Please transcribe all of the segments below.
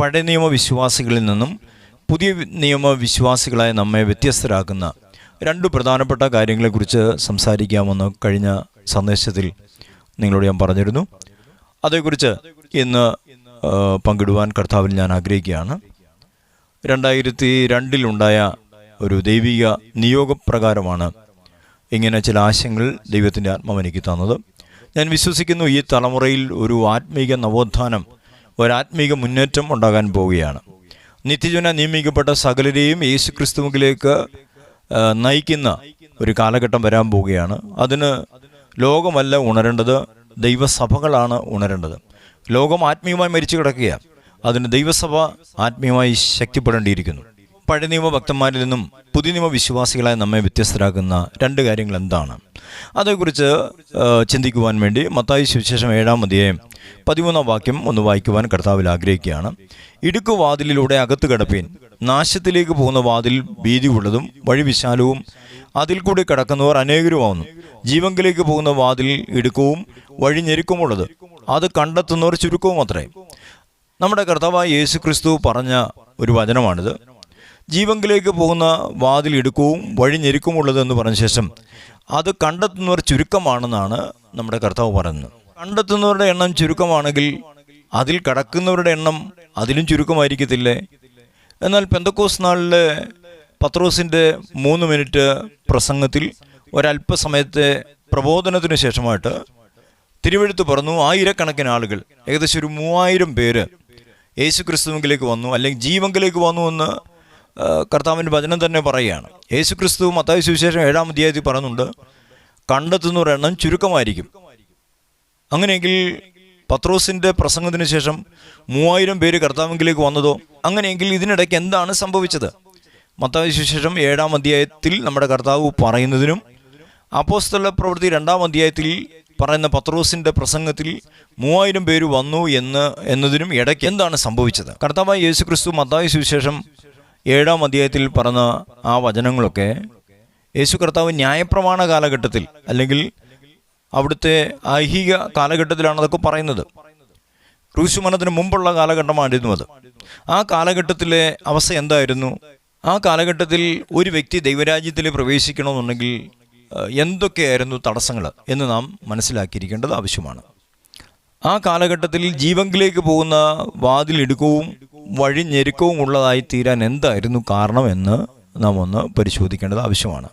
പഴയ നിയമ വിശ്വാസികളിൽ നിന്നും പുതിയ നിയമ വിശ്വാസികളായ നമ്മെ വ്യത്യസ്തരാക്കുന്ന രണ്ട് പ്രധാനപ്പെട്ട കാര്യങ്ങളെക്കുറിച്ച് സംസാരിക്കാമെന്ന് കഴിഞ്ഞ സന്ദേശത്തിൽ നിങ്ങളോട് ഞാൻ പറഞ്ഞിരുന്നു. അതേക്കുറിച്ച് ഇന്ന് പങ്കിടുവാൻ കർത്താവിൽ ഞാൻ ആഗ്രഹിക്കുകയാണ്. രണ്ടായിരത്തി രണ്ടിലുണ്ടായ ഒരു ദൈവിക നിയോഗപ്രകാരമാണ് ഇങ്ങനെ ചില ആശയങ്ങൾ ദൈവത്തിന്റെ ആത്മാവ് എനിക്ക് തന്നത്. ഞാൻ വിശ്വസിക്കുന്നു ഈ തലമുറയിൽ ഒരു ആത്മീക നവോത്ഥാനം ഒരാത്മീക മുന്നേറ്റം ഉണ്ടാകാൻ പോവുകയാണ്. നിത്യജന നിയമിക്കപ്പെട്ട സകലരെയും യേശു ക്രിസ്തുവിലേക്ക് നയിക്കുന്ന ഒരു കാലഘട്ടം വരാൻ പോവുകയാണ്. അതിന് ലോകമല്ല ഉണരേണ്ടത് ദൈവസഭകളാണ് ഉണരേണ്ടത്. ലോകം ആത്മീയമായി മരിച്ചു കിടക്കുകയാണ്. അതിന് ദൈവസഭ ആത്മീയമായി ശക്തിപ്പെടേണ്ടിയിരിക്കുന്നു. പഴയ നിയമ ഭക്തന്മാരിൽ നിന്നും പുതിയ നിയമ വിശ്വാസികളായി നമ്മെ വ്യത്യസ്തരാക്കുന്ന രണ്ട് കാര്യങ്ങൾ എന്താണ്? അതേക്കുറിച്ച് ചിന്തിക്കുവാൻ വേണ്ടി മത്തായി സുവിശേഷം ഏഴാം അധ്യായം പതിമൂന്നാം വാക്യം ഒന്ന് വായിക്കുവാൻ കർത്താവിൽ ആഗ്രഹിക്കുകയാണ്. ഇടുക്കു വാതിലിലൂടെ അകത്ത് കിടപ്പീൻ. നാശത്തിലേക്ക് പോകുന്ന വാതിൽ വീതിയുള്ളതും വഴി വിശാലവും അതിൽ കൂടി കടക്കുന്നവർ അനേകരുമാവുന്നു. ജീവങ്കിലേക്ക് പോകുന്ന വാതിൽ ഇടുക്കവും വഴി ഞെരുക്കുമുള്ളത് അത് കണ്ടെത്തുന്നവർ ചുരുക്കവും അത്രേ നമ്മുടെ കർത്താവായ യേശു ക്രിസ്തു പറഞ്ഞ ഒരു വചനമാണിത്. ജീവങ്കിലേക്ക് പോകുന്ന വാതിൽ എടുക്കവും വഴി ഞെരുക്കമുള്ളത് എന്ന് പറഞ്ഞ ശേഷം അത് കണ്ടെത്തുന്നവർ ചുരുക്കമാണെന്നാണ് നമ്മുടെ കർത്താവ് പറയുന്നത്. കണ്ടെത്തുന്നവരുടെ എണ്ണം ചുരുക്കമാണെങ്കിൽ അതിൽ കടക്കുന്നവരുടെ എണ്ണം അതിലും ചുരുക്കമായിരിക്കത്തില്ലേ? എന്നാൽ പെന്തക്കോസ് നാളിലെ പത്രോസിന്റെ മൂന്ന് മിനിറ്റ് പ്രസംഗത്തിൽ ഒരല്പസമയത്തെ പ്രബോധനത്തിന് ശേഷമായിട്ട് തിരുവഴുത്ത് പറഞ്ഞു ആയിരക്കണക്കിന് ആളുകൾ ഏകദേശം ഒരു മൂവായിരം പേര് യേശു ക്രിസ്തുവിലേക്ക് വന്നു അല്ലെങ്കിൽ ജീവങ്കിലേക്ക് വന്നു എന്ന് കർത്താവിന്റെ വചനം തന്നെ പറയുകയാണ്. യേശു ക്രിസ്തു മത്തായ സുവിശേഷം ഏഴാം അധ്യായത്തിൽ പറയുന്നുണ്ട് കണ്ടെത്തുന്നവരുടെ എണ്ണം ചുരുക്കമായിരിക്കും. അങ്ങനെയെങ്കിൽ പത്രോസിന്റെ പ്രസംഗത്തിന് ശേഷം മൂവായിരം പേര് കർത്താവിലേക്ക് വന്നതോ അങ്ങനെയെങ്കിൽ ഇതിനിടയ്ക്ക് എന്താണ് സംഭവിച്ചത്? മത്തായി സുവിശേഷം ഏഴാം അധ്യായത്തിൽ നമ്മുടെ കർത്താവ് പറയുന്നതിനും അപ്പോസ്തല പ്രവൃത്തി രണ്ടാം അധ്യായത്തിൽ പറയുന്ന പത്രോസിന്റെ പ്രസംഗത്തിൽ മൂവായിരം പേര് വന്നു എന്ന് എന്നതിനും ഇടയ്ക്ക് എന്താണ് സംഭവിച്ചത്? കർത്താവായ യേശു ക്രിസ്തു മത്തായി സുവിശേഷം ഏഴാം അധ്യായത്തിൽ പറഞ്ഞ ആ വചനങ്ങളൊക്കെ യേശു കർത്താവ് ന്യായപ്രമാണ കാലഘട്ടത്തിൽ അല്ലെങ്കിൽ അവിടുത്തെ ഐഹിക കാലഘട്ടത്തിലാണ് അതൊക്കെ പറയുന്നത്. ക്രൂശുമരണത്തിന് മുമ്പുള്ള കാലഘട്ടമായിരുന്നു അത്. ആ കാലഘട്ടത്തിലെ അവസ്ഥ എന്തായിരുന്നു? ആ കാലഘട്ടത്തിൽ ഒരു വ്യക്തി ദൈവരാജ്യത്തിൽ പ്രവേശിക്കണമെന്നുണ്ടെങ്കിൽ എന്തൊക്കെയായിരുന്നു തടസ്സങ്ങൾ എന്ന് നാം മനസ്സിലാക്കിയിരിക്കേണ്ടത് ആവശ്യമാണ്. ആ കാലഘട്ടത്തിൽ ജീവങ്കിലേക്ക് പോകുന്ന വാതിൽ ഇടുക്കവും വഴി ഞെരുക്കവും ഉള്ളതായി തീരാൻ എന്തായിരുന്നു കാരണമെന്ന് നാം ഒന്ന് പരിശോധിക്കേണ്ടത് ആവശ്യമാണ്.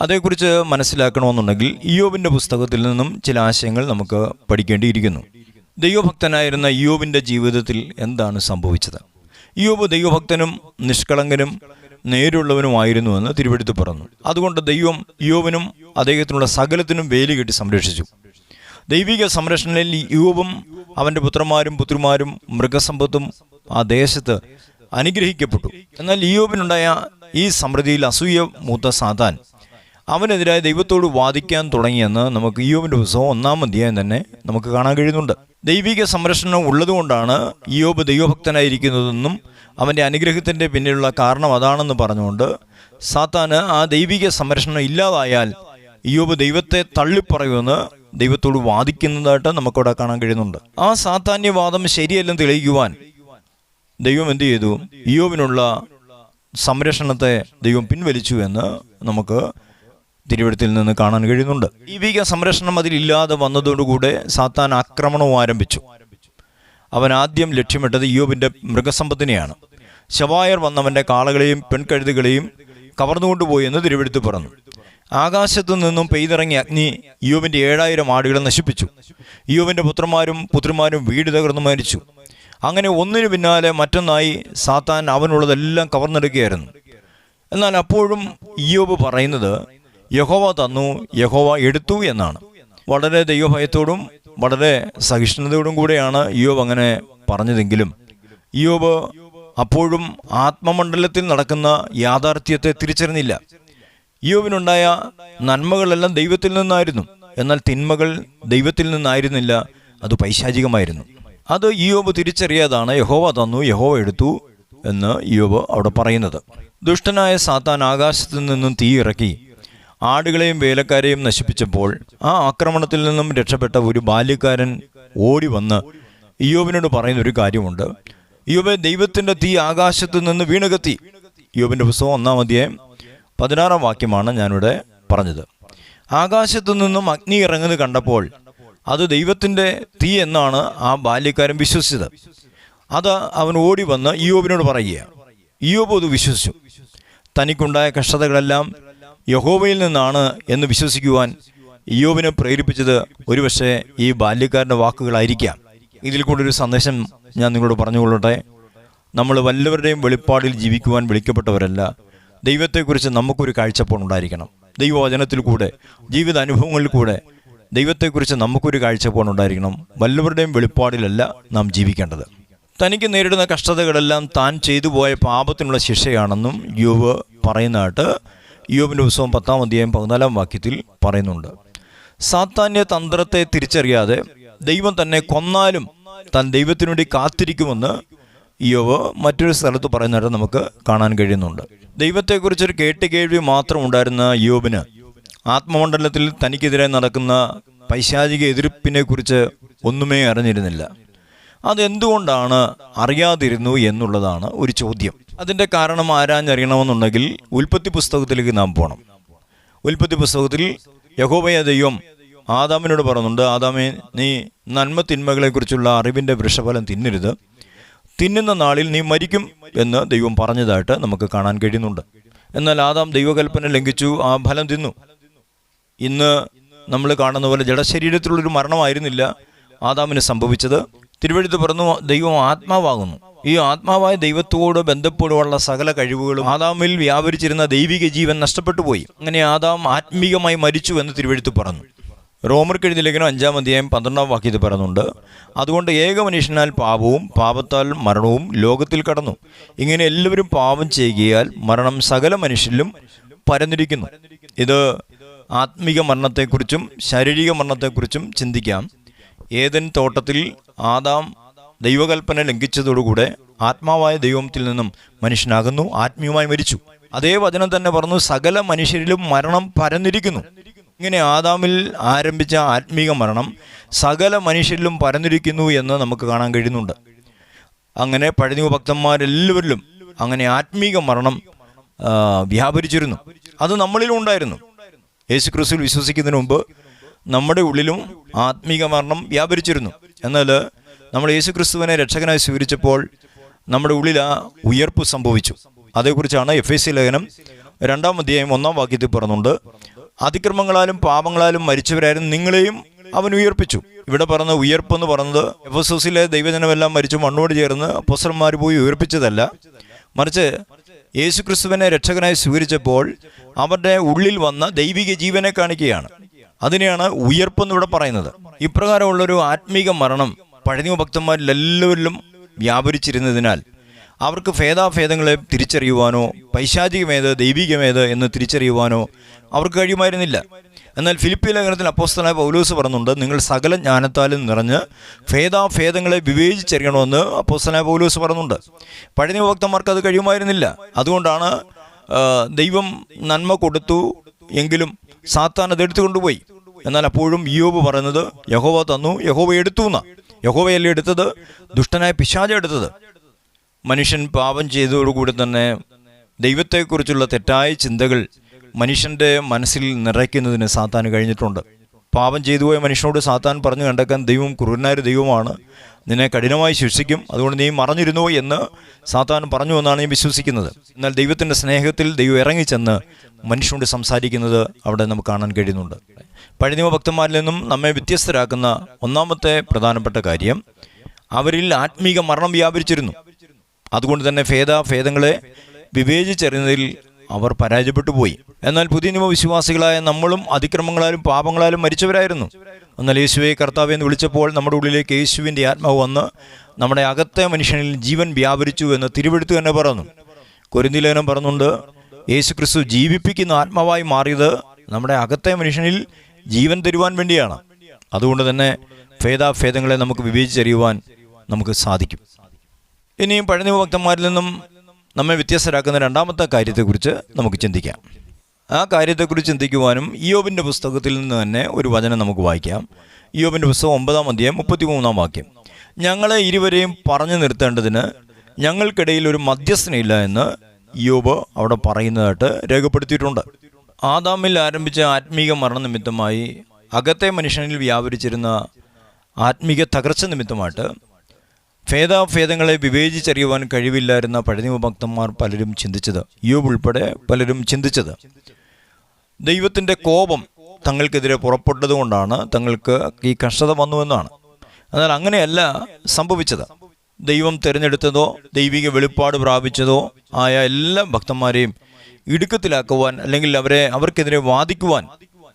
അതേക്കുറിച്ച് മനസ്സിലാക്കണമെന്നുണ്ടെങ്കിൽ ഇയോബിന്റെ പുസ്തകത്തിൽ നിന്നും ചില ആശയങ്ങൾ നമുക്ക് പഠിക്കേണ്ടിയിരിക്കുന്നു. ദൈവഭക്തനായിരുന്ന ഇയോബിന്റെ ജീവിതത്തിൽ എന്താണ് സംഭവിച്ചത്? ഇയോബ് ദൈവഭക്തനും നിഷ്കളങ്കനും നേരുള്ളവനുമായിരുന്നുവെന്ന് തിരുവെടുത്ത് പറഞ്ഞു. അതുകൊണ്ട് ദൈവം ഇയോബിനും അദ്ദേഹത്തിനുള്ള സകലത്തിനും വേലി കെട്ടി സംരക്ഷിച്ചു. ദൈവിക സംരക്ഷണയിൽ യുവവും അവന്റെ പുത്രന്മാരും പുത്രിമാരും മൃഗസമ്പത്തും ആ ദേശത്ത് അനുഗ്രഹിക്കപ്പെട്ടു. എന്നാൽ ഇയോബിനുണ്ടായ ഈ സമൃദ്ധിയിൽ അസൂയ മൂത്ത സാത്താൻ അവനെതിരായ ദൈവത്തോട് വാദിക്കാൻ തുടങ്ങിയെന്ന് നമുക്ക് ഇയോബിന്റെ പുസ്തകം ഒന്നാം അധ്യായം തന്നെ നമുക്ക് കാണാൻ കഴിയുന്നുണ്ട്. ദൈവിക സംരക്ഷണം ഉള്ളതുകൊണ്ടാണ് ഇയോബ് ദൈവഭക്തനായിരിക്കുന്നതെന്നും അവന്റെ അനുഗ്രഹത്തിന്റെ പിന്നിലുള്ള കാരണം അതാണെന്ന് പറഞ്ഞുകൊണ്ട് സാത്താന് ആ ദൈവിക സംരക്ഷണം ഇല്ലാതായാൽ ഇയോബ് ദൈവത്തെ തള്ളിപ്പറയുമെന്ന് ദൈവത്തോട് വാദിക്കുന്നതായിട്ട് നമുക്കവിടെ കാണാൻ കഴിയുന്നുണ്ട്. ആ സാത്താന്യവാദം ശരിയല്ലെന്ന് തെളിയിക്കുവാൻ ദൈവം എന്ത് ചെയ്തു? ഇയോബിനുള്ള സംരക്ഷണത്തെ ദൈവം പിൻവലിച്ചു എന്ന് നമുക്ക് തിരുവഴുത്തിൽ നിന്ന് കാണാൻ കഴിയുന്നുണ്ട്. ദൈവിക സംരക്ഷണം അതിലില്ലാതെ വന്നതോടുകൂടെ സാത്താൻ ആക്രമണവും ആരംഭിച്ചു. അവൻ ആദ്യം ലക്ഷ്യമിട്ടത് ഇയോബിന്റെ മൃഗസമ്പത്തിനെയാണ്. ശവായർ വന്നവന്റെ കാളകളെയും പെൺകഴുതുകളെയും കവർന്നുകൊണ്ടുപോയി എന്ന് തിരുവെടുത്ത് പറഞ്ഞു. ആകാശത്തു നിന്നും പെയ്തിറങ്ങിയ അഗ്നി ഇയോബിന്റെ ഏഴായിരം ആടുകളെ നശിപ്പിച്ചു. ഇയോബിന്റെ പുത്രന്മാരും പുത്രിമാരും വീട് തകർന്നു മരിച്ചു. അങ്ങനെ ഒന്നിനു പിന്നാലെ മറ്റൊന്നായി സാത്താൻ അവനുള്ളതെല്ലാം കവർന്നെടുക്കുകയായിരുന്നു. എന്നാൽ അപ്പോഴും ഇയോബ് പറയുന്നത് യഹോവ തന്നു യഹോവ എടുത്തു എന്നാണ്. വളരെ ദൈവഭയത്തോടും വളരെ സഹിഷ്ണുതയോടും കൂടെയാണ് ഇയോബ് അങ്ങനെ പറഞ്ഞതെങ്കിലും ഇയോബ് അപ്പോഴും ആത്മമണ്ഡലത്തിൽ നടക്കുന്ന യാഥാർത്ഥ്യത്തെ തിരിച്ചറിഞ്ഞില്ല. ഇയോബിനുണ്ടായ നന്മകളെല്ലാം ദൈവത്തിൽ നിന്നായിരുന്നു. എന്നാൽ തിന്മകൾ ദൈവത്തിൽ നിന്നായിരുന്നില്ല അത് പൈശാചികമായിരുന്നു. അത് യോബ് തിരിച്ചറിയാതാണ് യഹോവ തന്നു യഹോവ എടുത്തു എന്ന് യോബ് അവിടെ പറയുന്നത്. ദുഷ്ടനായ സാത്താൻ ആകാശത്തു നിന്നും തീ ഇറക്കി ആടുകളെയും വേലക്കാരെയും നശിപ്പിച്ചപ്പോൾ ആ ആക്രമണത്തിൽ നിന്നും രക്ഷപ്പെട്ട ഒരു ബാല്യക്കാരൻ ഓടി വന്ന് ഇയോബിനോട് പറയുന്ന ഒരു കാര്യമുണ്ട്. യോബെ ദൈവത്തിന്റെ തീ ആകാശത്തു നിന്ന് വീണുകത്തി. യോബിന്റെ പുസ്തകം ഒന്നാം അധ്യായം പതിനാറാം വാക്യമാണ് ഞാനിവിടെ പറഞ്ഞത്. ആകാശത്തു നിന്നും അഗ്നി ഇറങ്ങുന്നത് കണ്ടപ്പോൾ അത് ദൈവത്തിന്റെ തീ എന്നാണ് ആ ബാല്യക്കാരൻ വിശ്വസിച്ചത്. അത് അവൻ ഓടി വന്ന് ഇയോബിനോട് പറയുക ഇയോബ് അത് വിശ്വസിച്ചു. തനിക്കുണ്ടായ കഷ്ടതകളെല്ലാം യഹോബയിൽ നിന്നാണ് എന്ന് വിശ്വസിക്കുവാൻ ഇയോബിനെ പ്രേരിപ്പിച്ചത് ഒരുപക്ഷെ ഈ ബാല്യക്കാരന്റെ വാക്കുകളായിരിക്കാം. ഇതിൽ കൂടെ ഒരു സന്ദേശം ഞാൻ നിങ്ങളോട് പറഞ്ഞുകൊള്ളട്ടെ. നമ്മൾ വല്ലവരുടെയും വെളിപ്പാടിൽ ജീവിക്കുവാൻ വിളിക്കപ്പെട്ടവരല്ല. ദൈവത്തെക്കുറിച്ച് നമുക്കൊരു കാഴ്ചപ്പാടുണ്ടായിരിക്കണം. ദൈവവചനത്തിൽ കൂടെ ജീവിത അനുഭവങ്ങളിൽ കൂടെ ദൈവത്തെക്കുറിച്ച് നമുക്കൊരു കാഴ്ചപ്പാടുണ്ടായിരിക്കണം വല്ലവരുടെയും വെളിപ്പാടിലല്ല നാം ജീവിക്കേണ്ടത്. തനിക്ക് നേരിടുന്ന കഷ്ടതകളെല്ലാം താൻ ചെയ്തു പോയ പാപത്തിനുള്ള ശിക്ഷയാണെന്നും യോബ് പറയുന്നതായിട്ട് യുവിന്റെ പുസ്തകം പത്താം അധ്യായം പതിനാലാം വാക്യത്തിൽ പറയുന്നുണ്ട്. സാത്താന്യ തന്ത്രത്തെ തിരിച്ചറിയാതെ ദൈവം തന്നെ കൊന്നാലും താൻ ദൈവത്തിനു വേണ്ടി കാത്തിരിക്കുമെന്ന് യോവ് മറ്റൊരു സ്ഥലത്ത് പറയുന്നതായിട്ട് നമുക്ക് കാണാൻ കഴിയുന്നുണ്ട്. ദൈവത്തെക്കുറിച്ചൊരു കേട്ടുകേഴ്വി മാത്രം ഉണ്ടായിരുന്ന യോബിന് ആത്മമണ്ഡലത്തിൽ തനിക്കെതിരെ നടക്കുന്ന പൈശാചിക എതിർപ്പിനെ കുറിച്ച് ഒന്നുമേ അറിഞ്ഞിരുന്നില്ല. അതെന്തുകൊണ്ടാണ് അറിയാതിരുന്നു എന്നുള്ളതാണ് ഒരു ചോദ്യം. അതിന്റെ കാരണം ആരാഞ്ഞറിയണമെന്നുണ്ടെങ്കിൽ ഉൽപ്പത്തി പുസ്തകത്തിലേക്ക് നാം പോകണം ഉൽപ്പത്തി പുസ്തകത്തിൽ യഹോബയ ദൈവം ആദാമിനോട് പറയുന്നുണ്ട് ആദാമേ നീ നന്മ തിന്മകളെക്കുറിച്ചുള്ള അറിവിന്റെ വൃഷഫലം തിന്നരുത്. തിന്നുന്ന നാളിൽ നീ മരിക്കും എന്ന് ദൈവം പറഞ്ഞതായിട്ട് നമുക്ക് കാണാൻ കഴിയുന്നുണ്ട്. എന്നാൽ ആദാം ദൈവകൽപ്പന ലംഘിച്ചു ആ ഫലം തിന്നു. ഇന്ന് നമ്മൾ കാണുന്ന പോലെ ജഡശരീരത്തിലുള്ളൊരു മരണമായിരുന്നില്ല ആദാമിന് സംഭവിച്ചത്. തിരുവഴുത്ത് പറഞ്ഞു ദൈവം ആത്മാവാകുന്നു. ഈ ആത്മാവായ ദൈവത്തോട് ബന്ധപ്പെടുവാനുള്ള സകല കഴിവുകളും ആദാമിൽ വ്യാപരിച്ചിരുന്ന ദൈവിക ജീവൻ നഷ്ടപ്പെട്ടു പോയി അങ്ങനെ ആദാം ആത്മീകമായി മരിച്ചു എന്ന് തിരുവഴുത്ത് പറഞ്ഞു. റോമർ ലേഖനം അഞ്ചാം അധ്യായം പന്ത്രണ്ടാം വാക്യത്തിൽ പറയുന്നുണ്ട് അതുകൊണ്ട് ഏക മനുഷ്യനാൽ പാപവും പാപത്താൽ മരണവും ലോകത്തിൽ കടന്നു. ഇങ്ങനെ എല്ലാവരും പാപം ചെയ്യുകയാൽ മരണം സകല മനുഷ്യരിലും പരന്നിരിക്കുന്നു. ഇത് ആത്മീക മരണത്തെക്കുറിച്ചും ശാരീരിക മരണത്തെക്കുറിച്ചും ചിന്തിക്കാം. ഏതൻ തോട്ടത്തിൽ ആദാം ദൈവകൽപ്പന ലംഘിച്ചതോടുകൂടെ ആത്മാവായ ദൈവത്തിൽ നിന്നും മനുഷ്യനാകുന്നു ആത്മീയമായി മരിച്ചു. അതേ വചനം തന്നെ പറഞ്ഞു സകല മനുഷ്യരിലും മരണം പരന്നിരിക്കുന്നു. ഇങ്ങനെ ആദാമിൽ ആരംഭിച്ച ആത്മീക മരണം സകല മനുഷ്യരിലും പരന്നിരിക്കുന്നു എന്ന് നമുക്ക് കാണാൻ കഴിയുന്നുണ്ട്. അങ്ങനെ പഴനിവ ഭക്തന്മാരെല്ലാവരിലും അങ്ങനെ ആത്മീക മരണം വ്യാപരിച്ചിരുന്നു. അത് നമ്മളിലും ഉണ്ടായിരുന്നു. യേശു ക്രിസ്തുവിൽ വിശ്വസിക്കുന്നതിന് മുമ്പ് നമ്മുടെ ഉള്ളിലും ആത്മീക മരണം വ്യാപരിച്ചിരുന്നു. എന്നാൽ നമ്മൾ യേശു ക്രിസ്തുവിനെ രക്ഷകനായി സ്വീകരിച്ചപ്പോൾ നമ്മുടെ ഉള്ളിൽ ആ ഉയർപ്പ് സംഭവിച്ചു. അതേക്കുറിച്ചാണ് എഫ് എസ് സി ലേഖനം രണ്ടാം അധ്യായം ഒന്നാം വാക്യത്തിൽ പറഞ്ഞുണ്ട്. അതിക്രമങ്ങളാലും പാപങ്ങളാലും മരിച്ചവരായിരുന്നു നിങ്ങളെയും അവൻ ഉയർപ്പിച്ചു. ഇവിടെ പറഞ്ഞ ഉയർപ്പ് എന്ന് പറഞ്ഞത് എഫ് എസ് എഫസോസിലെ ദൈവജനമെല്ലാം മരിച്ചു മണ്ണോട് ചേർന്ന് അപ്പോസ്റ്റലന്മാർ പോയി ഉയർപ്പിച്ചതല്ല. മറിച്ച് യേശു ക്രിസ്തുവിനെ രക്ഷകനായി സ്വീകരിച്ചപ്പോൾ അവരുടെ ഉള്ളിൽ വന്ന ദൈവിക ജീവനെ കാണിക്കുകയാണ്. അതിനെയാണ് ഉയർപ്പെന്ന് ഇവിടെ പറയുന്നത്. ഇപ്രകാരമുള്ളൊരു ആത്മീക മരണം പഴനിമ ഭക്തന്മാരിൽ എല്ലാവരിലും വ്യാപരിച്ചിരുന്നതിനാൽ അവർക്ക് ഭേദാഭേദങ്ങളെ തിരിച്ചറിയുവാനോ പൈശാചികമേത് ദൈവികമേത് എന്ന് തിരിച്ചറിയുവാനോ അവർക്ക് കഴിയുമായിരുന്നില്ല. എന്നാൽ ഫിലിപ്പി ലേഖനത്തിൽ അപ്പോസ്തനായ പൗലൂസ് പറയുന്നുണ്ട് നിങ്ങൾ സകല ജ്ഞാനത്താലും നിറഞ്ഞ് ഭേദാഭേദങ്ങളെ വിവേചിച്ചറിയണമെന്ന് അപ്പോസ്തനായ പൗലൂസ് പറയുന്നുണ്ട്. പഴയ ഭക്തന്മാർക്ക് അത് കഴിയുമായിരുന്നില്ല. അതുകൊണ്ടാണ് ദൈവം നന്മ കൊടുത്തു എങ്കിലും സാത്താൻ അത് എടുത്തുകൊണ്ടുപോയി. എന്നാൽ അപ്പോഴും യോബ് പറയുന്നത് യഹോവ തന്നു യഹോവ എടുത്തു എന്നാ. യഹോവയല്ലേ എടുത്തത്? ദുഷ്ടനായ പിശാജ എടുത്തത്. മനുഷ്യൻ പാപം ചെയ്തതോടുകൂടി തന്നെ ദൈവത്തെക്കുറിച്ചുള്ള തെറ്റായ ചിന്തകൾ മനുഷ്യന്റെ മനസ്സിൽ നിറയ്ക്കുന്നതിന് സാത്താൻ കഴിഞ്ഞിട്ടുണ്ട്. പാപം ചെയ്തു പോയ മനുഷ്യനോട് സാത്താൻ പറഞ്ഞു കണ്ടേക്കാൻ ദൈവം ക്രൂരനായ ദൈവമാണ്. നിന്നെ കഠിനമായി ശിക്ഷിക്കും. അതുകൊണ്ട് നീ മറഞ്ഞിരുന്നോ എന്ന് സാത്താൻ പറഞ്ഞു എന്നാണ് ഞാൻ വിശ്വസിക്കുന്നത്. എന്നാൽ ദൈവത്തിന്റെ സ്നേഹത്തിൽ ദൈവം ഇറങ്ങിച്ചെന്ന് മനുഷ്യനോട് സംസാരിക്കുന്നത് അവിടെ നമുക്ക് കാണാൻ കഴിയുന്നുണ്ട്. പഴിനിമ ഭക്തന്മാരിൽ നിന്നും നമ്മെ വ്യത്യസ്തരാക്കുന്ന ഒന്നാമത്തെ പ്രധാനപ്പെട്ട കാര്യം അവരിൽ ആത്മീക മരണം വ്യാപരിച്ചിരുന്നു. അതുകൊണ്ട് തന്നെ ഭേദ ഭേദങ്ങളെ വിവേചിച്ചറിയുന്നതിൽ അവർ പരാജയപ്പെട്ടു പോയി. എന്നാൽ പുതിയ നിയമ വിശ്വാസികളായ നമ്മളും അതിക്രമങ്ങളാലും പാപങ്ങളാലും മരിച്ചവരായിരുന്നു. എന്നാൽ യേശുവെ കർത്താവ് എന്ന് വിളിച്ചപ്പോൾ നമ്മുടെ ഉള്ളിലേക്ക് യേശുവിന്റെ ആത്മാവ് വന്ന് നമ്മുടെ അകത്തെ മനുഷ്യനിൽ ജീവൻ വ്യാപരിച്ചു എന്ന് തിരുവെടുത്ത് തന്നെ പറഞ്ഞു. കൊരിന്തിലേനം പറഞ്ഞുകൊണ്ട് യേശു ക്രിസ്തു ജീവിപ്പിക്കുന്ന ആത്മാവായി മാറിയത് നമ്മുടെ അകത്തെ മനുഷ്യനിൽ ജീവൻ തരുവാൻ വേണ്ടിയാണ്. അതുകൊണ്ട് തന്നെ ഭേദാഭേദങ്ങളെ നമുക്ക് വിവേചിച്ചറിയുവാൻ നമുക്ക് സാധിക്കും. ഇനിയും പഴയ ഭക്തന്മാരിൽ നിന്നും നമ്മെ വ്യത്യസ്തരാക്കുന്ന രണ്ടാമത്തെ കാര്യത്തെക്കുറിച്ച് നമുക്ക് ചിന്തിക്കാം. ആ കാര്യത്തെക്കുറിച്ച് ചിന്തിക്കുവാനും ഇയോബിന്റെ പുസ്തകത്തിൽ നിന്ന് തന്നെ ഒരു വചനം നമുക്ക് വായിക്കാം. ഇയോബിന്റെ പുസ്തകം ഒമ്പതാം അധ്യായം മുപ്പത്തി മൂന്നാം വാക്യം. ഞങ്ങളെ ഇരുവരെയും പറഞ്ഞു നിർത്തേണ്ടതിന് ഞങ്ങൾക്കിടയിൽ ഒരു മധ്യസ്ഥനില്ല എന്ന് യോബ് അവിടെ പറയുന്നതായിട്ട് രേഖപ്പെടുത്തിയിട്ടുണ്ട്. ആദാമിൽ ആരംഭിച്ച ആത്മീക മരണ നിമിത്തമായി അകത്തെ മനുഷ്യനിൽ വ്യാപരിച്ചിരുന്ന ആത്മീക തകർച്ച നിമിത്തമായിട്ട് ഭേദാഭേദങ്ങളെ വിവേചിച്ചറിയുവാൻ കഴിവില്ലായിരുന്ന പഴനിമ ഭക്തന്മാർ പലരും ചിന്തിച്ചത് യൂബ് ഉൾപ്പെടെ പലരും ചിന്തിച്ചത്. ദൈവത്തിന്റെ കോപം തങ്ങൾക്കെതിരെ പുറപ്പെട്ടതുകൊണ്ടാണ് തങ്ങൾക്ക് ഈ കഷ്ടത വന്നുവെന്നാണ്. എന്നാൽ അങ്ങനെയല്ല സംഭവിച്ചത്. ദൈവം തിരഞ്ഞെടുത്തതോ ദൈവിക വെളിപ്പാട് പ്രാപിച്ചതോ ആയ എല്ലാ ഭക്തന്മാരെയും ഇടുക്കത്തിലാക്കുവാൻ അല്ലെങ്കിൽ അവരെ അവർക്കെതിരെ വാദിക്കുവാൻ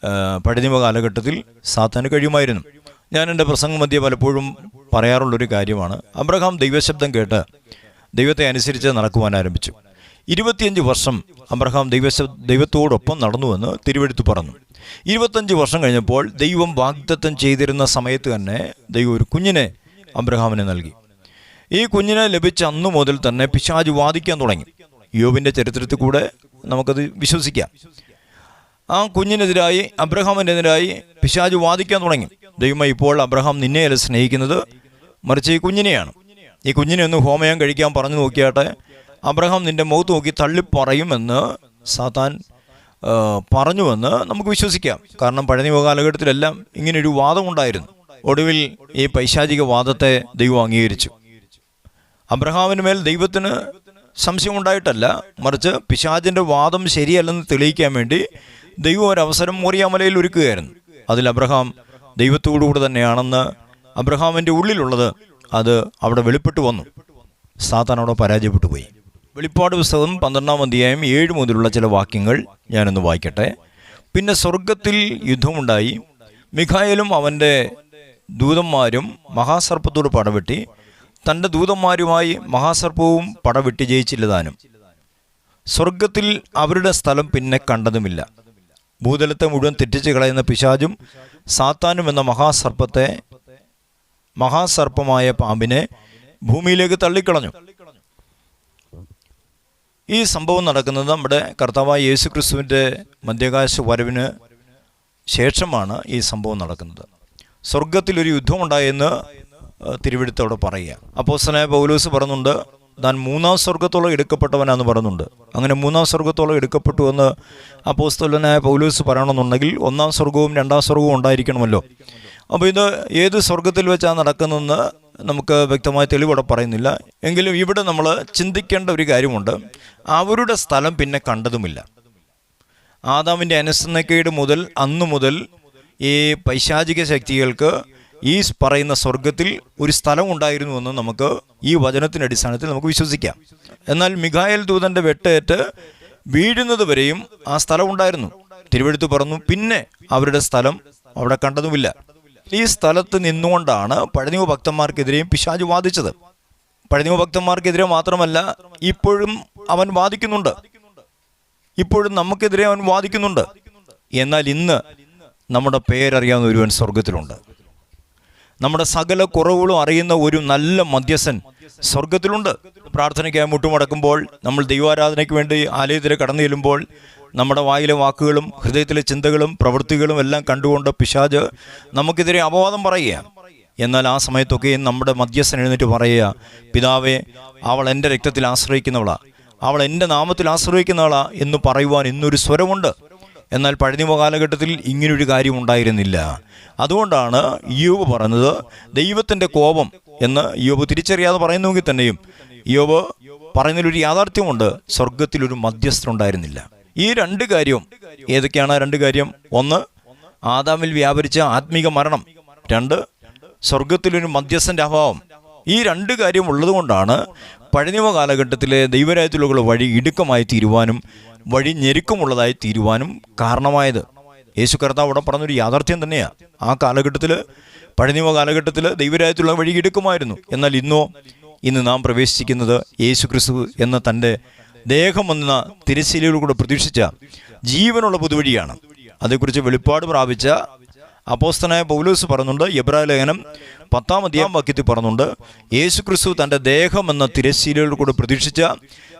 ആ, പഴനിമ കാലഘട്ടത്തിൽ സാത്താന് കഴിയുമായിരുന്നു. ഞാൻ എന്റെ പ്രസംഗം മധ്യ പലപ്പോഴും പറയാറുള്ളൊരു കാര്യമാണ്. അബ്രഹാം ദൈവശബ്ദം കേട്ട് ദൈവത്തെ അനുസരിച്ച് നടക്കുവാൻ ആരംഭിച്ചു. ഇരുപത്തിയഞ്ച് വർഷം അബ്രഹാം ദൈവശ ദൈവത്തോടൊപ്പം നടന്നുവെന്ന് തിരുവെടുത്ത് പറഞ്ഞു. ഇരുപത്തഞ്ച് വർഷം കഴിഞ്ഞപ്പോൾ ദൈവം വാഗ്ദത്തം ചെയ്തിരുന്ന സമയത്ത് തന്നെ ദൈവം ഒരു കുഞ്ഞിനെ അബ്രഹാമിന് നൽകി. ഈ കുഞ്ഞിനെ ലഭിച്ച അന്നു മുതൽ തന്നെ പിശാജ് വാദിക്കാൻ തുടങ്ങി. യോബിന്റെ ചരിത്രത്തിൽ കൂടെ നമുക്കത് വിശ്വസിക്കാം. ആ കുഞ്ഞിനെതിരായി അബ്രഹാമിനെതിരായി പിശാജ് വാദിക്കാൻ തുടങ്ങി. ദൈവം ഇപ്പോൾ അബ്രഹാം നിന്നെയല്ല സ്നേഹിക്കുന്നത്? മറിച്ച് ഈ കുഞ്ഞിനെയാണ്. ഈ കുഞ്ഞിനെ ഒന്ന് ഹോമയം കഴിക്കാൻ പറഞ്ഞു നോക്കിയാട്ടെ. അബ്രഹാം നിന്റെ മുഖത്ത് നോക്കി തള്ളിപ്പറയുമെന്ന് സാത്താൻ ആ, പറഞ്ഞുവെന്ന് നമുക്ക് വിശ്വസിക്കാം. കാരണം പഴയ കാലഘട്ടത്തിലെല്ലാം ഇങ്ങനൊരു വാദം ഉണ്ടായിരുന്നു ഒടുവിൽ ഈ പൈശാചിക വാദത്തെ ദൈവം അംഗീകരിച്ചു. അബ്രഹാമിന് മേൽ ദൈവത്തിന് സംശയമുണ്ടായിട്ടല്ല. മറിച്ച് പിശാചിന്റെ വാദം ശരിയല്ലെന്ന് തെളിയിക്കാൻ വേണ്ടി ദൈവം ഒരവസരം മോറിയാമലയിൽ ഒരുക്കുകയായിരുന്നു. അതിൽ അബ്രഹാം ദൈവത്തോടുകൂടി തന്നെയാണെന്ന് അബ്രഹാമിന്റെ ഉള്ളിലുള്ളത് അത് അവിടെ വെളിപ്പെട്ടു വന്നു. സാത്താൻ അവിടെ പരാജയപ്പെട്ടു പോയി. വെളിപ്പാട് പുസ്തകം പന്ത്രണ്ടാം അധ്യായം ഏഴ് മുതലുള്ള ചില വാക്യങ്ങൾ ഞാനൊന്ന് വായിക്കട്ടെ. പിന്നെ സ്വർഗത്തിൽ യുദ്ധമുണ്ടായി. മിഖായലും അവന്റെ ദൂതന്മാരും മഹാസർപ്പത്തോട് പടവെട്ടി. തന്റെ ദൂതന്മാരുമായി മഹാസർപ്പവും പടവെട്ടി ജയിച്ചില്ലതാനും സ്വർഗത്തിൽ അവരുടെ സ്ഥലം പിന്നെ കണ്ടതുമില്ല. ഭൂതലത്തെ മുഴുവൻ തെറ്റിച്ച് കളയുന്ന പിശാചും സാത്താനും എന്ന മഹാസർപ്പത്തെ മഹാസർപ്പമായ പാമ്പിനെ ഭൂമിയിലേക്ക് തള്ളിക്കളഞ്ഞു. ഈ സംഭവം നടക്കുന്നത് നമ്മുടെ കർത്താവായ യേശു ക്രിസ്തുവിന്റെ മധ്യകാശ വരവിന് ശേഷമാണ് ഈ സംഭവം നടക്കുന്നത്. സ്വർഗത്തിലൊരു യുദ്ധമുണ്ടായെന്ന് തിരുവിടുത്തോടെ പറയുക. അപ്പോസനായ പൗലൂസ് പറയുന്നുണ്ട് താൻ മൂന്നാം സ്വർഗത്തോളം എടുക്കപ്പെട്ടവനാന്ന് പറയുന്നുണ്ട്. അങ്ങനെ മൂന്നാം സ്വർഗത്തോളം എടുക്കപ്പെട്ടു എന്ന് അപ്പോസ്തലനായ പൗലൂസ് പറയണമെന്നുണ്ടെങ്കിൽ ഒന്നാം സ്വർഗവും രണ്ടാം സ്വർഗവും ഉണ്ടായിരിക്കണമല്ലോ. അപ്പോൾ ഇത് ഏത് സ്വർഗത്തിൽ വെച്ചാണ് നടക്കുന്നതെന്ന് നമുക്ക് വ്യക്തമായ തെളിവോടെ പറയുന്നില്ല. എങ്കിലും ഇവിടെ നമ്മൾ ചിന്തിക്കേണ്ട ഒരു കാര്യമുണ്ട്. അവരുടെ സ്ഥലം പിന്നെ കണ്ടതുമില്ല. ആദാമിന്റെ അനുസരണക്കേട് മുതൽ അന്നു മുതൽ ഈ പൈശാചിക ശക്തികൾക്ക് ഈ പറയുന്ന സ്വർഗത്തിൽ ഒരു സ്ഥലം ഉണ്ടായിരുന്നുവെന്ന് നമുക്ക് ഈ വചനത്തിന്റെ അടിസ്ഥാനത്തിൽ നമുക്ക് വിശ്വസിക്കാം. എന്നാൽ മിഖായൽ ദൂതന്റെ വെട്ടേറ്റ് വീഴുന്നത് വരെയും ആ സ്ഥലം ഉണ്ടായിരുന്നു തിരുവെടുത്ത് പറഞ്ഞു പിന്നെ അവരുടെ സ്ഥലം അവിടെ കണ്ടതുമില്ല. ഈ സ്ഥലത്ത് നിന്നുകൊണ്ടാണ് പഴനിമ ഭക്തന്മാർക്കെതിരെയും പിശാജ് വാദിച്ചത്. പഴനിമ ഭക്തന്മാർക്കെതിരെ മാത്രമല്ല ഇപ്പോഴും അവൻ വാദിക്കുന്നുണ്ട്. ഇപ്പോഴും നമുക്കെതിരെ അവൻ വാദിക്കുന്നുണ്ട്. എന്നാൽ ഇന്ന് നമ്മുടെ പേരറിയാവുന്ന ഒരുവൻ സ്വർഗത്തിലുണ്ട് നമ്മുടെ സകല കുറവുകളും അറിയുന്ന ഒരു നല്ല മധ്യസ്ഥൻ സ്വർഗത്തിലുണ്ട് പ്രാർത്ഥനയ്ക്കായി മുട്ടുമടക്കുമ്പോൾ നമ്മൾ ദൈവാരാധനയ്ക്ക് വേണ്ടി ആലയത്തിൽ കടന്നു ചെല്ലുമ്പോൾ നമ്മുടെ വായിലെ വാക്കുകളും ഹൃദയത്തിലെ ചിന്തകളും പ്രവൃത്തികളും എല്ലാം കണ്ടുകൊണ്ട് പിശാജ് നമുക്കെതിരെ അപവാദം പറയുക. എന്നാൽ ആ സമയത്തൊക്കെയും നമ്മുടെ മധ്യസ്ഥൻ എഴുന്നേറ്റ് പറയുക പിതാവേ അവൾ എന്റെ രക്തത്തിൽ ആശ്രയിക്കുന്നവളാ. അവൾ എന്റെ നാമത്തിൽ ആശ്രയിക്കുന്നവളാ എന്ന് പറയുവാൻ ഇന്നൊരു സ്വരമുണ്ട്. എന്നാൽ പഴനിമ കാലഘട്ടത്തിൽ ഇങ്ങനൊരു കാര്യം ഉണ്ടായിരുന്നില്ല. അതുകൊണ്ടാണ് യോബ് പറഞ്ഞത് ദൈവത്തിന്റെ കോപം എന്ന് യോബ് തിരിച്ചറിയാതെ പറയുന്നുവെങ്കിൽ തന്നെയും യോബ് പറയുന്നതിലൊരു യാഥാർത്ഥ്യമുണ്ട് സ്വർഗത്തിലൊരു മധ്യസ്ഥൻ ഉണ്ടായിരുന്നില്ല. ഈ രണ്ട് കാര്യവും ഏതൊക്കെയാണ് രണ്ട് കാര്യം? ഒന്ന് ആദാമിൽ വ്യാപരിച്ച ആത്മീക മരണം. രണ്ട് സ്വർഗത്തിലൊരു മധ്യസ്ഥന്റെ അഭാവം. ഈ രണ്ട് കാര്യം ഉള്ളതുകൊണ്ടാണ് പഴനിമ കാലഘട്ടത്തിലെ ദൈവരാജ്യത്തിലുള്ള വഴി ഇടുക്കമായി തീരുവാനും വഴി ഞെരുക്കമുള്ളതായി തീരുവാനും കാരണമായത്. യേശു കർത്താവ് അവിടെ പറഞ്ഞൊരു യാഥാർത്ഥ്യം തന്നെയാണ് ആ കാലഘട്ടത്തിൽ പഴനിമ കാലഘട്ടത്തിൽ ദൈവരാജ്യത്തിലുള്ള വഴി എടുക്കുമായിരുന്നു. എന്നാൽ ഇന്നോ ഇന്ന് നാം പ്രവേശിക്കുന്നത് യേശു ക്രിസ്തു എന്ന തന്റെ ദേഹം എന്ന തിരശ്ശീലയിലൂടെ പ്രതീക്ഷിച്ച ജീവനുള്ള പുതുവഴിയാണ്. അതേക്കുറിച്ച് വെളിപ്പാട് പ്രാപിച്ച അപ്പോസ്തനായ പൗലോസ് പറഞ്ഞുണ്ട് എബ്രാ ലേഖനം പത്താം അധ്യായം വാക്യത്തിൽ പറഞ്ഞുണ്ട് യേശു ക്രിസ്തു തന്റെ ദേഹം എന്ന തിരശ്ശീലയിൽ കൂടെ പ്രതീക്ഷിച്ച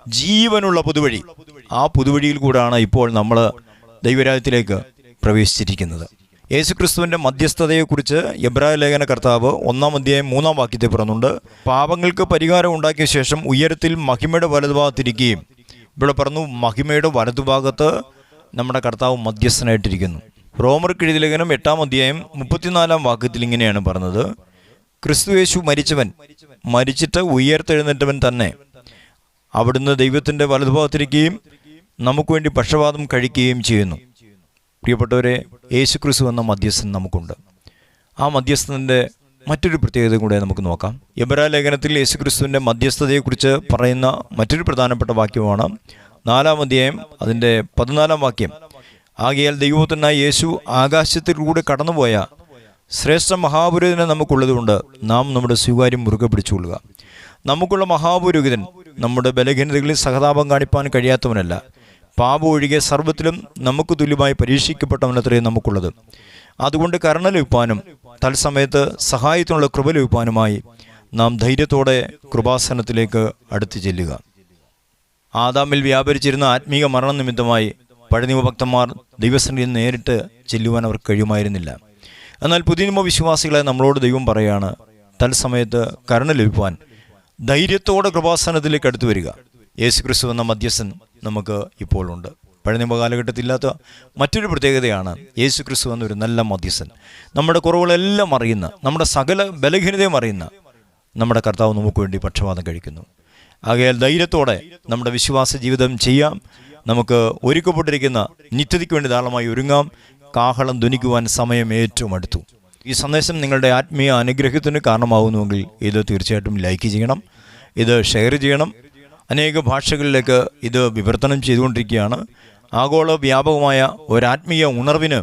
ജീവനുള്ള പുതുവഴി ആ പുതുവഴിയിൽ കൂടാണ് ഇപ്പോൾ നമ്മൾ ദൈവരാജ്യത്തിലേക്ക് പ്രവേശിച്ചിരിക്കുന്നത്. യേശുക്രിസ്തുവിന്റെ മധ്യസ്ഥതയെക്കുറിച്ച് എബ്രായ ലേഖന കർത്താവ് ഒന്നാം അധ്യായം മൂന്നാം വാക്യത്തിൽ പറഞ്ഞുണ്ട് പാപങ്ങൾക്ക് പരിഹാരം ഉണ്ടാക്കിയ ശേഷം ഉയരത്തിൽ മഹിമയുടെ വലതുഭാഗത്തിരിക്കുകയും ഇവിടെ പറഞ്ഞു മഹിമയുടെ വലതുഭാഗത്ത് നമ്മുടെ കർത്താവ് മധ്യസ്ഥനായിട്ടിരിക്കുന്നു. റോമർ ലേഖനം എട്ടാം അധ്യായം മുപ്പത്തിനാലാം വാക്യത്തിൽ ഇങ്ങനെയാണ് പറഞ്ഞത്. ക്രിസ്തു യേശു മരിച്ചവൻ മരിച്ചിട്ട് ഉയർത്തെഴുന്നേറ്റവൻ തന്നെ. അവിടുന്ന് ദൈവത്തിന്റെ വലതുഭാഗത്തിരിക്കുകയും നമുക്ക് വേണ്ടി പക്ഷപാതം കഴിക്കുകയും ചെയ്യുന്നു. പ്രിയപ്പെട്ടവരെ യേശു ക്രിസ്തു എന്ന മധ്യസ്ഥൻ നമുക്കുണ്ട്. ആ മധ്യസ്ഥന്റെ മറ്റൊരു പ്രത്യേകത കൂടെ നമുക്ക് നോക്കാം. എബരാ ലേഖനത്തിൽ യേശു ക്രിസ്തുവിന്റെ മധ്യസ്ഥതയെക്കുറിച്ച് പറയുന്ന മറ്റൊരു പ്രധാനപ്പെട്ട വാക്യമാണ് നാലാം അധ്യായം അതിന്റെ പതിനാലാം വാക്യം. ആകയാൽ ദൈവത്തിനായ യേശു ആകാശത്തിലൂടെ കടന്നുപോയ ശ്രേഷ്ഠ മഹാപുരോഹിതനെ നമുക്കുള്ളതുകൊണ്ട് നാം നമ്മുടെ സ്വീകാര്യം മുറുകെ പിടിച്ചുകൊള്ളുക. നമുക്കുള്ള മഹാപുരോഹിതൻ നമ്മുടെ ബലഹീനതകളിൽ സഹതാപം കാണിപ്പാൻ കഴിയാത്തവനല്ല. പാപം ഒഴികെ സർവത്തിലും നമുക്ക് തുല്യമായി പരീക്ഷിക്കപ്പെട്ടവനത്രയും നമുക്കുള്ളത്. അതുകൊണ്ട് കരുണ ലഭിപ്പാനും തത്സമയത്ത് സഹായത്തിനുള്ള കൃപ ലഭിപ്പാനുമായി നാം ധൈര്യത്തോടെ കൃപാസനത്തിലേക്ക് അടുത്തു ചെല്ലുക. ആദാമിൽ വ്യാപരിച്ചിരുന്ന ആത്മീക മരണ നിമിത്തമായി പഴനിമഭക്തന്മാർ ദൈവസന്നിധിയിൽ നേരിട്ട് ചെല്ലുവാൻ അവർക്ക് കഴിയുമായിരുന്നില്ല. എന്നാൽ പുതിയ നിയമ വിശ്വാസികളെ നമ്മളോട് ദൈവം പറയാണ് തത്സമയത്ത് കരുണ ലഭിക്കുവാൻ ധൈര്യത്തോടെ കൃപാസനത്തിലേക്ക് അടുത്തു വരിക യേശു ക്രിസ്തു എന്ന മധ്യസ്ഥൻ നമുക്ക് ഇപ്പോഴുണ്ട് പഴയ നിയമ കാലഘട്ടത്തിലില്ലാത്ത മറ്റൊരു പ്രത്യേകതയാണ് യേശു ക്രിസ്തു എന്നൊരു നല്ല മധ്യസ്ഥൻ. നമ്മുടെ കുറവുകളെല്ലാം അറിയുന്ന നമ്മുടെ സകല ബലഹീനതയും അറിയുന്ന നമ്മുടെ കർത്താവ് നമുക്ക് വേണ്ടി പക്ഷപാതം കഴിക്കുന്നു. ആകയാൽ ധൈര്യത്തോടെ നമ്മുടെ വിശ്വാസ ജീവിതം ചെയ്യാം. നമുക്ക് ഒരുക്കപ്പെട്ടിരിക്കുന്ന നിത്യതയ്ക്ക് വേണ്ടി ധാരാളമായി ഒരുങ്ങാം. കാഹളം ധനിക്കുവാൻ സമയം ഏറ്റവും അടുത്തു. ഈ സന്ദേശം നിങ്ങളുടെ ആത്മീയ അനുഗ്രഹത്തിന് കാരണമാകുന്നുവെങ്കിൽ ഇത് തീർച്ചയായിട്ടും ലൈക്ക് ചെയ്യണം. ഇത് ഷെയർ ചെയ്യണം. അനേക ഭാഷകളിലേക്ക് ഇത് വിവർത്തനം ചെയ്തുകൊണ്ടിരിക്കുകയാണ്. ആഗോള വ്യാപകമായ ഒരാത്മീയ ഉണർവിന്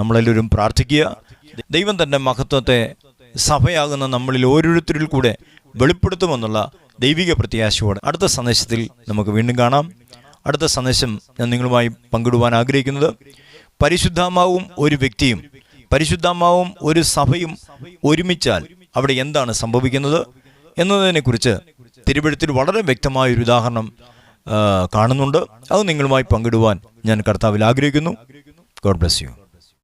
നമ്മളെല്ലാവരും പ്രാർത്ഥിക്കുക. ദൈവം തന്റെ മഹത്വത്തെ സഭയാകുന്ന നമ്മളിൽ ഓരോരുത്തരിൽ കൂടെ വെളിപ്പെടുത്തുമെന്നുള്ള ദൈവിക പ്രത്യാശയോടെ അടുത്ത സന്ദേശത്തിൽ നമുക്ക് വീണ്ടും കാണാം. അടുത്ത സന്ദേശം ഞാൻ നിങ്ങളുമായി പങ്കിടുവാൻ ആഗ്രഹിക്കുന്നത്. പരിശുദ്ധാമാവും ഒരു വ്യക്തിയും പരിശുദ്ധാമാവും ഒരു സഭയും ഒരുമിച്ചാൽ അവിടെ എന്താണ് സംഭവിക്കുന്നത് എന്നതിനെക്കുറിച്ച് തിരുവഴുത്തിൽ വളരെ വ്യക്തമായ ഒരു ഉദാഹരണം കാണുന്നുണ്ട്. അത് നിങ്ങളുമായി പങ്കിടുവാൻ ഞാൻ കർത്താവിൽ ആഗ്രഹിക്കുന്നു. God bless you